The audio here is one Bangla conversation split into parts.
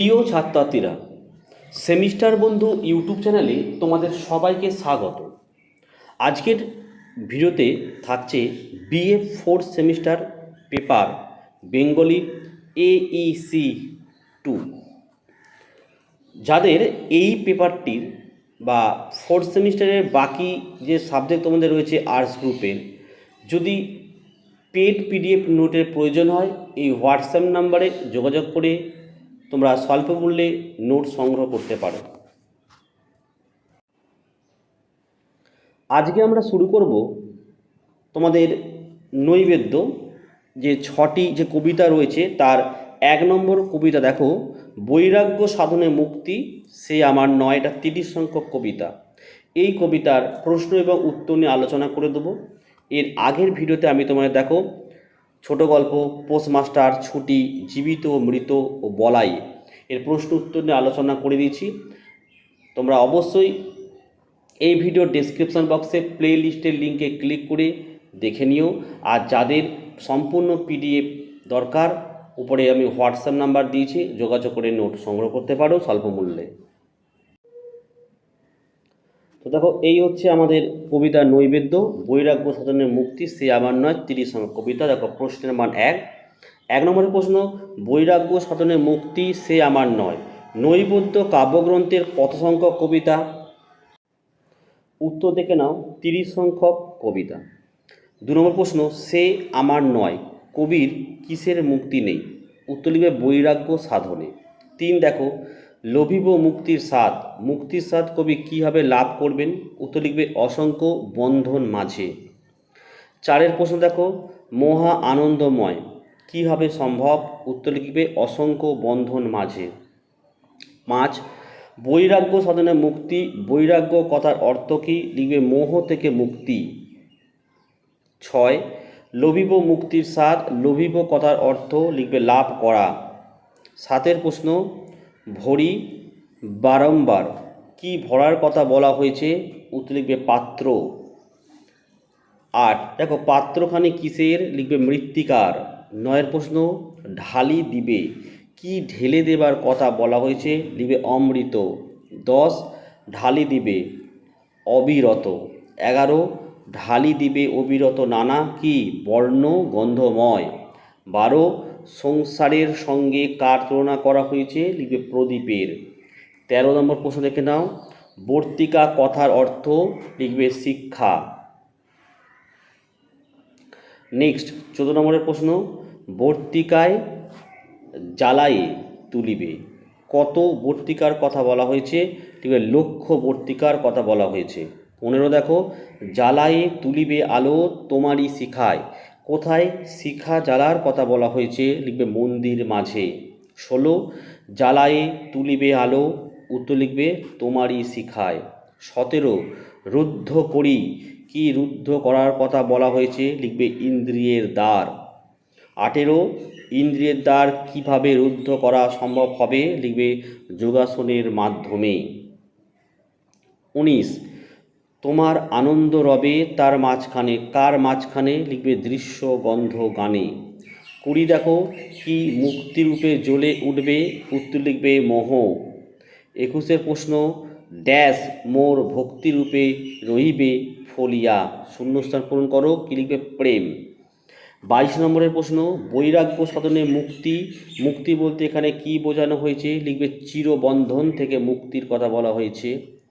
প্রিয় ছাত্রছাত্রীরা, সেমিস্টার বন্ধু ইউটিউব চ্যানেলে তোমাদের সবাইকে স্বাগত। আজকের ভিডিওতে থাকছে BA fourth semester paper Bengali AEC two যাদের এই পেপারটির বা ফোর্থ সেমিস্টারের বাকি যে সাবজেক্ট তোমাদের রয়েছে আর্টস গ্রুপের যদি পেড পিডিএফ নোটের প্রয়োজন হয়, এই হোয়াটসঅ্যাপ নাম্বারে যোগাযোগ করে তোমরা স্বল্প মূল্যে নোট সংগ্রহ করতে পারো। আজকে আমরা শুরু করব তোমাদের নৈবেদ্য, যে ছটি যে কবিতা রয়েছে তার এক নম্বর কবিতা দেখো, বৈরাগ্য সাধনে মুক্তি, সে আমার নয়টা তিরিশ সংখ্যক কবিতা। এই কবিতার প্রশ্ন এবং উত্তর নিয়ে আলোচনা করে দেবো। এর আগের ভিডিওতে আমি তোমাদের দেখো ছোট গল্প, পোস্টমাস্টার, ছুটি, জীবিত, মৃত ও বলাই এর প্রশ্ন উত্তর নিয়ে আলোচনা করে দিয়েছি। তোমরা অবশ্যই এই ভিডিওর ডেসক্রিপশন বক্সে প্লে লিস্টের লিঙ্কে ক্লিক করে দেখে নিও। আর যাদের সম্পূর্ণ পিডিএফ দরকার, উপরে আমি হোয়াটসঅ্যাপ নাম্বার দিয়েছি, যোগাযোগ করে নোট সংগ্রহ করতে পারো স্বল্প মূল্যে। তো দেখো, এই হচ্ছে আমাদের কবিতা নৈবেদ্য। বৈরাগ্য সাধনের মুক্তি, সে আমার নয়, তিরিশ নম্বর কবিতা। দেখো, প্রশ্নের মান এক। এক নম্বরের প্রশ্ন, বৈরাগ্য সাধনের মুক্তি, সে আমার নয়। নৈবেদ্য কাব্যগ্রন্থের কত সংখ্যক কবিতা? উত্তর দেখে নাও, তিরিশ সংখ্যক কবিতা। দু নম্বর প্রশ্ন, সে আমার নয়। কবির কিসের মুক্তি নেই? উত্তর লিখবে, বৈরাগ্য সাধনে। তিন, দেখো লোভিব মুক্তির স্বাদ। মুক্তির স্বাদ কবি কীভাবে লাভ করবেন? উত্তর লিখবে অসংখ্য বন্ধন মাঝে। চারের প্রশ্ন দেখো, মহা আনন্দময়, কীভাবে সম্ভব? উত্তর লিখবে অসংখ্য বন্ধন মাঝে। পাঁচ, বৈরাগ্য সাধনে মুক্তি, বৈরাগ্য কথার অর্থ কী? লিখবে মোহ থেকে মুক্তি। ছয়, লোভিব মুক্তির স্বাদ, লোভিব কথার অর্থ লিখবে লাভ করা। সাতের প্রশ্ন ভরি বারম্বার। কি ভরার কথা বলা হয়েছে? উত্তর লিখবে পাত্র। আট। দেখো, পাত্রখানে কিসের? লিখবে মৃত্তিকার। নয়ের প্রশ্ন, ঢালি দিবে। কি ঢেলে দেবার কথা বলা হয়েছে? লিখবে অমৃত। দশ। ঢালি দিবে, অবিরত। এগারো। ঢালি দিবে অবিরত নানা কি? বর্ণ, গন্ধময়। বারো। সংসারের সঙ্গে কার তুলনা করা হয়েছে? লিখবে প্রদীপের। তেরো নম্বর প্রশ্ন দেখে নাও। বর্তিকা কথার অর্থ লিখবে শিক্ষা। নেক্সট, চোদ্দ নম্বরের প্রশ্ন। বর্তিকায় জ্বালায়ে তুলিবে। কত বর্তিকার কথা বলা হয়েছে? লিখবে লক্ষ্য বর্তিকার কথা বলা হয়েছে। পনেরো দেখো। জ্বালায়ে তুলিবে আলো তোমারই শিখায়। কোথায় শিখা জ্বালার কথা বলা হয়েছে লিখবে মন্দির মাঝে। ষোলো, জ্বালায়ে তুলিবে আলো, উত্তর লিখবে তোমারই শিখায়। সতেরো, রুদ্ধ করি, কি রুদ্ধ করার কথা বলা হয়েছে লিখবে ইন্দ্রিয়ের দ্বার। আঠেরো, ইন্দ্রিয়ের দ্বার কীভাবে রুদ্ধ করা সম্ভব হবে লিখবে যোগাসনের মাধ্যমে। উনিশ তোমার আনন্দ রবে তার মাঝখানে, কার মাঝখানে লিখবে দৃশ্য, গন্ধ, গানে। কুড়ি দেখো কি মুক্তিরূপে জ্বলে উঠবে উত্তর লিখবে মোহ। একুশের প্রশ্ন, ড্যাশ মোর ভক্তিরূপে রহিবে ফলিয়া। শূন্যস্থান পূরণ করো, কি লিখবে প্রেম। বাইশ নম্বরের প্রশ্ন, বৈরাগ্য সাধনে মুক্তি মুক্তি বলতে এখানে কি বোঝানো হয়েছে? লিখবে চিরবন্ধন থেকে মুক্তির কথা বলা হয়েছে।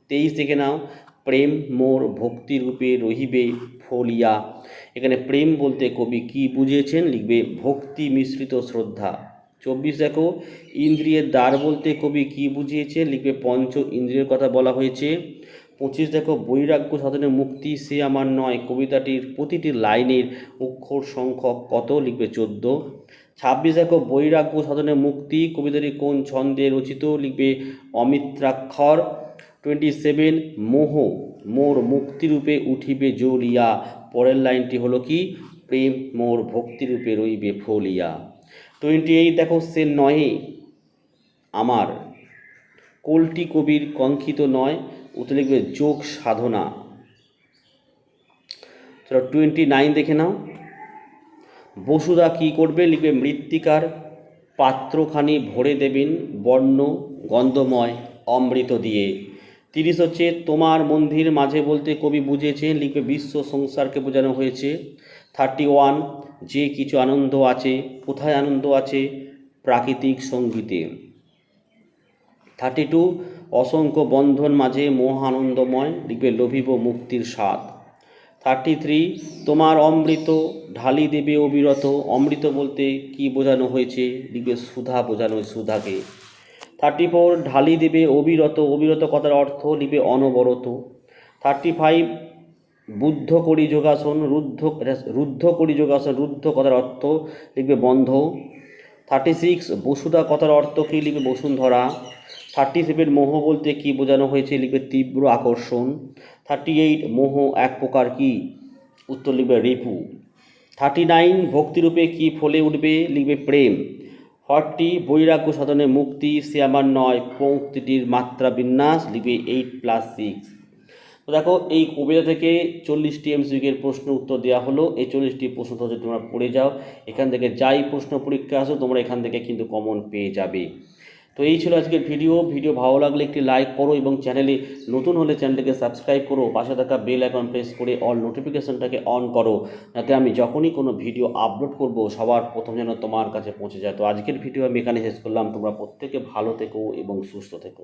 তেইশ থেকে নাও প্রেম মোর ভক্তিরূপে রহিবে ফলিয়া। এখানে প্রেম বলতে কবি কি বুঝিয়েছেন? লিখবে, ভক্তি মিশ্রিত শ্রদ্ধা। চব্বিশ দেখো, ইন্দ্রিয়ের দ্বার বলতে কবি কি বুঝিয়েছে লিখবে, পঞ্চ ইন্দ্রিয়ের কথা বলা হয়েছে। পঁচিশ দেখো, বৈরাগ্য সাধনে মুক্তি সে আমার নয়। কবিতাটির প্রতিটি লাইনের অক্ষর সংখ্যক কত? লিখবে, চোদ্দ। ছাব্বিশ দেখো, বৈরাগ্য সাধনে মুক্তি। কবিতাটি কোন ছন্দে রচিত? লিখবে, অমিত্রাক্ষর। টোয়েন্টি সেভেন মোহ, মোর মুক্তিরূপে উঠিবে জ্বলিয়া পরের লাইনটি হলো কি? প্রেম মোর ভক্তিরূপে রইবে ফলিয়া। টোয়েন্টি এইট দেখো, সে নহে আমার। কোলটি কবির কঙ্কিত নয় উত্তর লিখবে যোগ সাধনা। টোয়েন্টি নাইন দেখে নাও। বসুদা কী করবে? লিখবে মৃত্তিকার পাত্রখানি ভরে দেবেন বর্ণ গন্ধময় অমৃত দিয়ে। তিরিশ হচ্ছে, তোমার মন্দির মাঝে বলতে কবি বুঝেছেন, লিখবে বিশ্ব সংসারকে বোঝানো হয়েছে। থার্টি ওয়ান যে কিছু আনন্দ আছে, কোথায় আনন্দ আছে? প্রাকৃতিক সঙ্গীতে। থার্টি টু অসংখ্য বন্ধন মাঝে মহা আনন্দময়, লিখবে লোভিব মুক্তির স্বাদ। থার্টি থ্রি তোমার অমৃত, ঢালি দেবে অবিরত, অমৃত বলতে কি বোঝানো হয়েছে? লিখবে সুধা বোঝানো সুধাকে। থার্টি ফোর ঢালি দেবে অবিরত অবিরত কথার অর্থ লিখবে অনবরত। থার্টি ফাইভ বুদ্ধ করি যোগাসন, রুদ্ধ রুদ্ধ করি যোগাসন, রুদ্ধ কথার অর্থ লিখবে বন্ধ। থার্টি সিক্স বসুধা কথার অর্থ কী লিখবে বসুন্ধরা। থার্টি সেভেন মোহ বলতে কি বোঝানো হয়েছে লিখবে তীব্র আকর্ষণ। থার্টি এইট মোহ এক প্রকার কি? উত্তর লিখবে রিপু। থার্টি নাইন ভক্তিরূপে কি ফলে উঠবে? লিখবে প্রেম। ফর্টি বৈরাগ্য সাধনে মুক্তি সে আমার নয়, পঙ্ক্তিটির মাত্রা বিন্যাস, লিখবে এইট প্লাস সিক্স তো দেখো, এই কবিতা থেকে চল্লিশটি এমসিকিউর প্রশ্ন উত্তর দেওয়া হলো। এই চল্লিশটি প্রশ্ন তোমরা পড়ে যাও। এখান থেকে যাই প্রশ্ন পরীক্ষা আসো তোমরা এখান থেকে কিন্তু কমন পেয়ে যাবে। তো এই ছিল আজকের ভিডিও ভিডিও ভালো লাগলে একটি লাইক করো এবং চ্যানেলে নতুন হলে চ্যানেলটিকে সাবস্ক্রাইব করো। পাশে থাকা বেল আইকন প্রেস করে অল নোটিফিকেশানটাকে অন করো। যাতে আমি যখনই কোনো ভিডিও আপলোড করব, সবার প্রথম যেন তোমার কাছে পৌঁছে যায়। তো আজকের ভিডিও আমি এখানে শেষ করলাম। তোমরা প্রত্যেকে ভালো থেকো এবং সুস্থ থেকো।